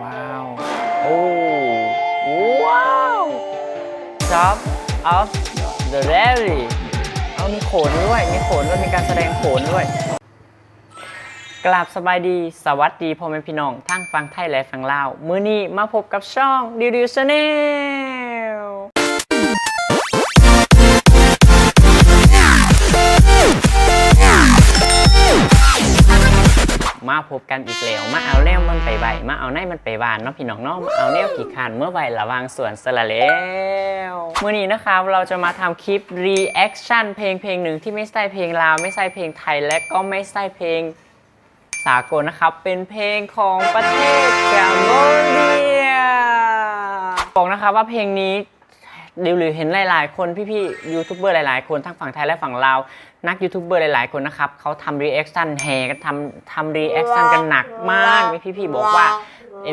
ว้าว โอ้ว้าว Top of the Rally เอามีโขนด้วย มีโขนด้วย มีการแสดงโขนด้วย กราบสบายดี สวัสดีพ่อแม่พี่น้อง ทั้งฟังไทยและฟังลาว มื้อนี้มาพบกับช่องดิวดิวชาแนล พบกันอีกแล้วมาเอาแนวมันไปใบมาเอาในมันไปบานเนาะพี่น้องเนาะมาเอาแนวขี่ขันเมื่อใบระวางสวนสละแล้วเมื่อนี้นะครับเราจะมาทำคลิป reaction เพลงเพลงหนึ่งที่ไม่ใช่เพลงลาวไม่ใช่เพลงไทยและก็ไม่ใช่เพลงสากลนะครับ เป็นเพลงของประเทศแคมโบเดียบอกนะครับว่าเพลงนี้ ดิวหรือเห็นหลาย ๆ คนพี่ๆยูทูบเบอร์หลายๆ คนทั้งฝั่งไทยและฝั่งลาวนักยูทูบเบอร์หลาย ๆ คนนะครับเขาทำรีแอคชั่นแห่กันทำทำรีแอคชั่นกันหนักมากพี่ๆบอกว่า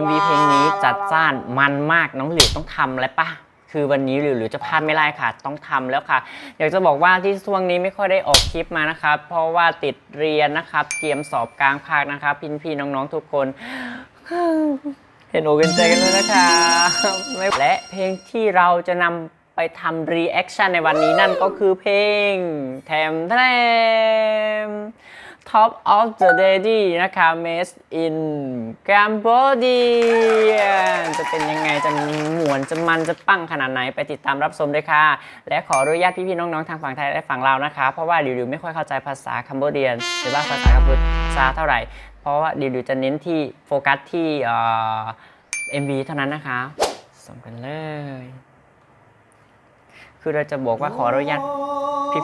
MV เพลงนี้จัดจ้านมันมากน้องหลิวต้องทำแล้วปะคือวันนี้หลิวหลิวจะพลาดไม่ได้ค่ะ ต้องทำแล้วค่ะ อยากจะบอกว่าที่ช่วงนี้ไม่ค่อยได้ออกคลิปมานะครับ เพราะว่าติดเรียนนะครับ เตรียมสอบกลางภาคนะครับ พี่ๆน้องๆทุกคน เห็นอกเห็นใจกันด้วยนะครับและเพลงที่เราจะนำไปทำรีแอคชั่นในวันนี้นั่นก็คือเพลงแถมแถม Top of the Daddy นะคะ Made in Cambodia จะเป็นยังไง จะหมวน จะมัน จะปังขนาดไหน ไปติดตามรับชมด้วยค่ะ และขออนุญาตพี่ๆน้องๆ ทางฝั่งไทยและฝั่งลาวนะคะ เพราะว่าดิวๆไม่ค่อยเข้าใจภาษาคัมโบเดียนหรือว่าภาษากัมพูชาเท่าไหร่ เพราะว่าดิวจะเน้นที่โฟกัสที่เอ่อ MV เท่านั้นนะคะส่งกันเลย คือเราจะบอกว่าขออนุญาต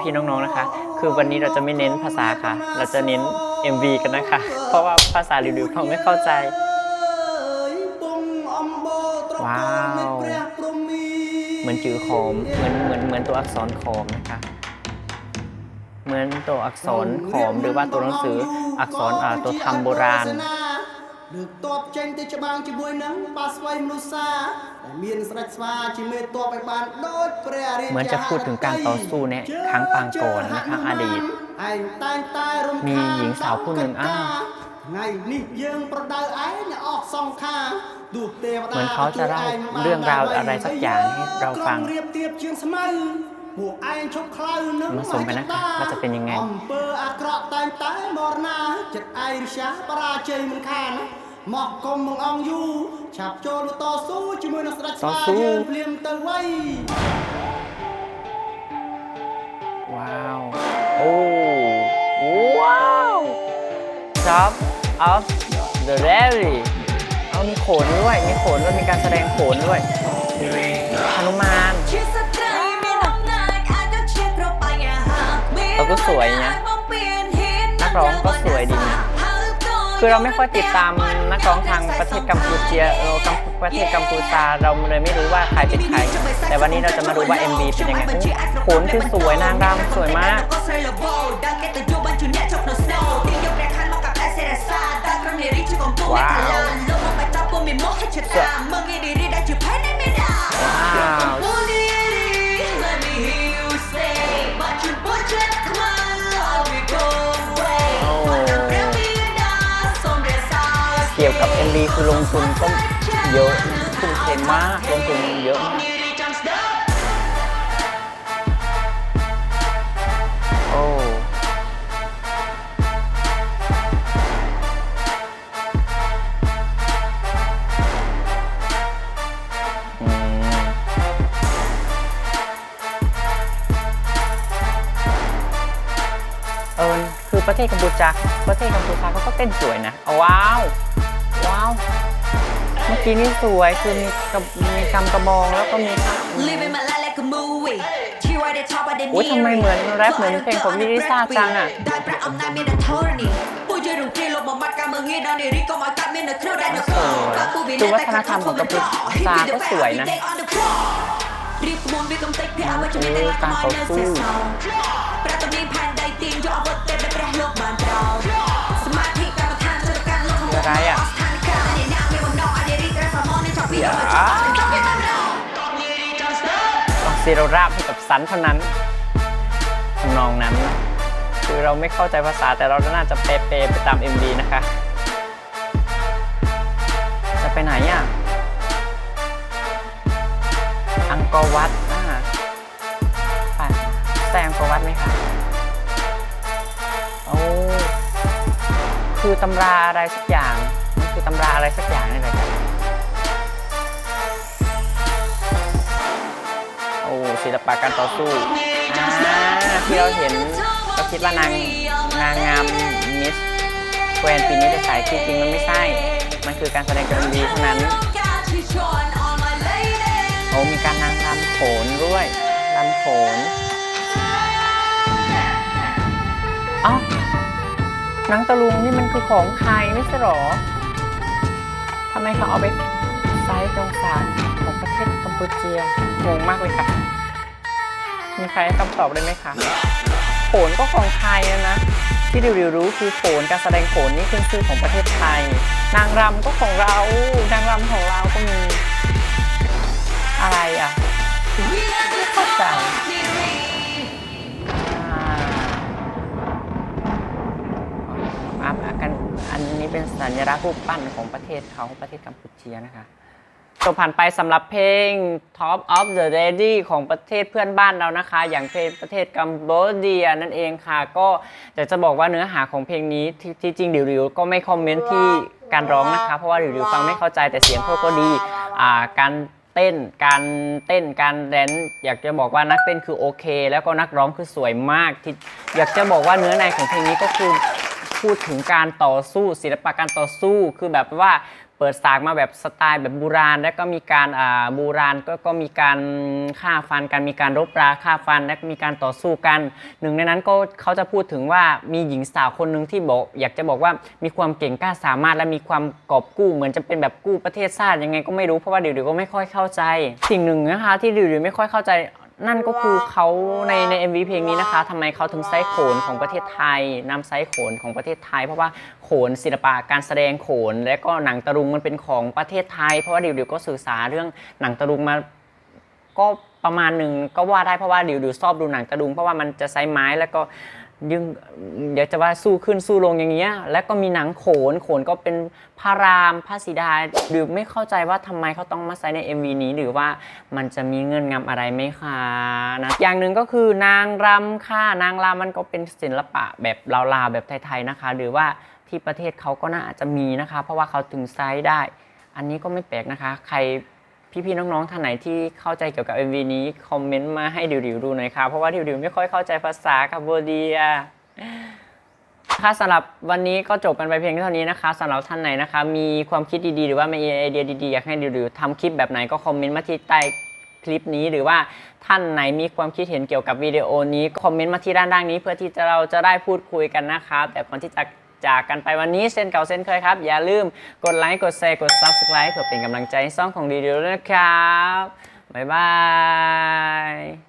พี่ๆน้องๆนะคะ คือวันนี้เราจะไม่เน้นภาษาค่ะ เราจะเน้น MV กันนะคะ เพราะว่าภาษาดิวๆเขาไม่เข้าใจ ว้าว เหมือนจือโคมเหมือนเหมือนเหมือนตัวอักษรโคมนะคะ เหมือนตัวอักษรโขอมหรือว่าตัวหนังสืออักษรอ่าตัวธรรมโบราณ លើកតបចេញទៅច្បាំងជាមួយនឹងបាស្វ័យមនុស្សសាដែលមានស្ដេចស្វាជាមេតបឲ្យបានដូចព្រះរាជា เหมือนจะพูดถึงการต่อสู้ในครั้งปางก่อนนะคะอดีต ឯងតែងតែរំខាន มีหญิงสาวผู้หนึ่งอ้าว ថ្ងៃនេះយើងប្រដៅឯងអ្នកអស់សង្ខារទោះទេវតា เหมือนเขาจะเล่าเรื่องราวอะไรสักอย่างให้เราฟัง ក្រុមរៀបទៀបជាងស្មៅពួកឯងឈប់ខ្លៅនឹង มาชมกันนะคะว่าจะเป็นยังไง អំពើអាក្រក់តែងតែមរណាចិត្តឯងរិះសាបរាជ័យមិនខានមកកុំមកអង្គយូរឆាប់ចូលទៅតស៊ូជាមួយនឹងស្ដេចស្វា តស៊ូ យើងភ្លាមទៅវៃ ว้าว โอ้ ว้าว Top of the Rally เอามีโขนด้วย มีโขนด้วย มีการแสดงโขนด้วย าก็สวยนะนักร้องก็สวยดีคือเราไม่ค่อยติดตามนักร้องทางประเทศกัมพูชาเราประเทศกัมพูชาเราเลยไม่รู้ว่าใครเป็นใคร แต่วันนี้เราจะมาดูว่า MV เป็นยังไงขนคือสวยนางรำสวยมากว้าวว้าว กี่ยวกับ MV คือลงทุนก็เยอะทุ่มเทมากลงทุนเยอะมากโอ้อืมเออคือประเทศกัมพูชาประเทศกัมพูชาเขาก็เต้นสวยนะเอาว้าว ว้าว เมื่อกี้นี่สวยคือมีกระมีกำกระบองแล้วก็มี Living my life like a movie ที่ไว้ได้ชอบว่าได้โอ้ยทำไมเหมือนแรปเหมือนเพลงของลิซ่าจังอะได้ประอำนาจมีแต่เท่านี้ผู้ยืนตรงที่ลงมามัดการเมืองงี้ดอนนี่รีก็มากัดมีแต่เครื่องได้นะคือวัฒนธรรมของกัมพูชาก็สวยนะรีบขบวนไปกำติกพี่อาว่าจะมีแต่ละกมอยเนื้อเสี ต้องซีโรราบให้กับซันเท่านั้นทำนองนั้น คือเราไม่เข้าใจภาษาแต่เราน่าจะเปเปไปตาม MV นะคะ จะไปไหนอะ อังกอร์วัดอ่าไปแซงอังกอร์วัดไหมคะโอ้คือตำราอะไรสักอย่าง มันคือตำราอะไรสักอย่างนี่แหละครั บโอ้ศิลปะการต่อสู้ที่เราเห็นก็คิดว่านางนางงามมิสแกรนปีนี้จะใส่ที่จริงมันไม่ใช่ มันคือการแสดงการดีเท่านั้นโอ้มีการนางรำโขนด้วยรำโขนเอ้านังตะลุงนี่มันคือของไทยไม่ใช่หรอทำไมเขาเอาไปไซส์จงสารของประเทศกัมพูเชียงงมากเลยค่ะ ใครคำตอบได้ไหมคะโขนก็ของไทยนะ ที่ริวรู้คือโขนการแสดงโขนนี่ขึ้นชื่อของประเทศไทย นางรำก็ของเรา นางรำของเราก็มีอะไรอะเข้าใจอ่าอัพกันอันนี้เป็นสัญลักษณ์รูปปั้นของประเทศเขาประเทศกัมพูเชียนะคะ จบผ่านไปสำหรับเพลง Top of the Lady ของประเทศเพื่อนบ้านเรานะคะ อย่างเพลงประเทศกัมพูเดียนั่นเองค่ะ ก็อยากจะบอกว่าเนื้อหาของเพลงนี้ที่ที่จริงดิวๆก็ไม่คอมเมนต์ที่การร้องนะคะ เพราะว่าดิวๆฟังไม่เข้าใจแต่เสียงเขาก็ดีอ่าการเต้นการเต้นการแดนอยากจะบอกว่านักเต้นคือโอเค แล้วก็นักร้องคือสวยมากที่อยากจะบอกว่าเนื้อในของเพลงนี้ก็คือพูดถึงการต่อสู้ศิลปะการต่อสู้คือแบบว่า เปิดสากมาแบบสไตล์แบบโบราณ แล้วก็มีการอ่าโบราณก็ก็มีการฆ่าฟันกันมีการรบราฆ่าฟันและมีการต่อสู้กัน หนึ่งในนั้นก็เขาจะพูดถึงว่ามีหญิงสาวคนหนึ่งที่บอกอยากจะบอกว่ามีความเก่งกล้าสามารถและมีความกอบกู้เหมือนจะเป็นแบบกู้ประเทศชาติยังไงก็ไม่รู้เพราะว่าเดี๋ยวๆก็ไม่ค่อยเข้าใจ สิ่งหนึ่งนะคะที่เดี๋ยวๆไม่ค่อยเข้าใจ นั่นก็คือเขาในใน MV เพลงนี้นะคะทำไมเขาถึงใช้โขนของประเทศไทยนำไซโขนของประเทศไทย เพราะว่าโขนศิลปะการแสดงโขน และก็หนังตะลุงมันเป็นของประเทศไทย เพราะว่าเดี๋ยวๆก็สื่อสารเรื่องหนังตะลุงมาก็ประมาณหนึ่งก็ว่าได้เพราะว่าเดี๋ยวดูชอบดูหนังตะลุงเพราะว่ามันจะใช้ไม้แล้วก็ยึง เดี๋ยวจะว่าสู้ขึ้นสู้ลงอย่างเงี้ย แล้วก็มีหนังโขน โขนก็เป็นพระรามพระสีดาหรือไม่เข้าใจว่าทำไมเขาต้องมาใช้ใน MV นี้หรือว่ามันจะมีเงื่อนงำอะไรไหมคะนะอย่างหนึ่งก็คือนางรำค่ะนางรำมันก็เป็นศิลปะแบบลาวๆแบบไทยๆนะคะ หรือว่าที่ประเทศเขาก็น่าจะมีนะคะ เพราะว่าเขาถึงไซส์ได้ อันนี้ก็ไม่แปลกนะคะ ใคร พี่ๆน้องๆท่านไหนที่เข้าใจเกี่ยวกับ MV นี้คอมเมนต์มาให้ดิวๆดูหน่อยค่ะเพราะว่าดิวๆไม่ค่อยเข้าใจภาษาคัมโบเดียค่ะสำหรับวันนี้ก็จบกันไปเพียงเท่านี้นะคะสำหรับท่านไหนนะคะ มีความคิดดีๆ หรือว่ามีไอเดียดีๆ อยากให้ดิวๆทำคลิปแบบไหนก็คอมเมนต์มาที่ใต้คลิปนี้หรือว่าท่านไหนมีความคิดเห็นเกี่ยวกับวิดีโอนี้ก็คอมเมนต์มาที่ด้านล่างนี้เพื่อที่จะเราจะได้พูดคุยกันนะครับแต่ก่อนที่จะ จากกันไปวันนี้เส้นเก่าเส้นเคยครับ อย่าลืมกดไลค์กดแชร์กด Subscribe เพื่อเป็นกำลังใจให้ซ่องของดีๆด้วยนะครับ บ๊ายบาย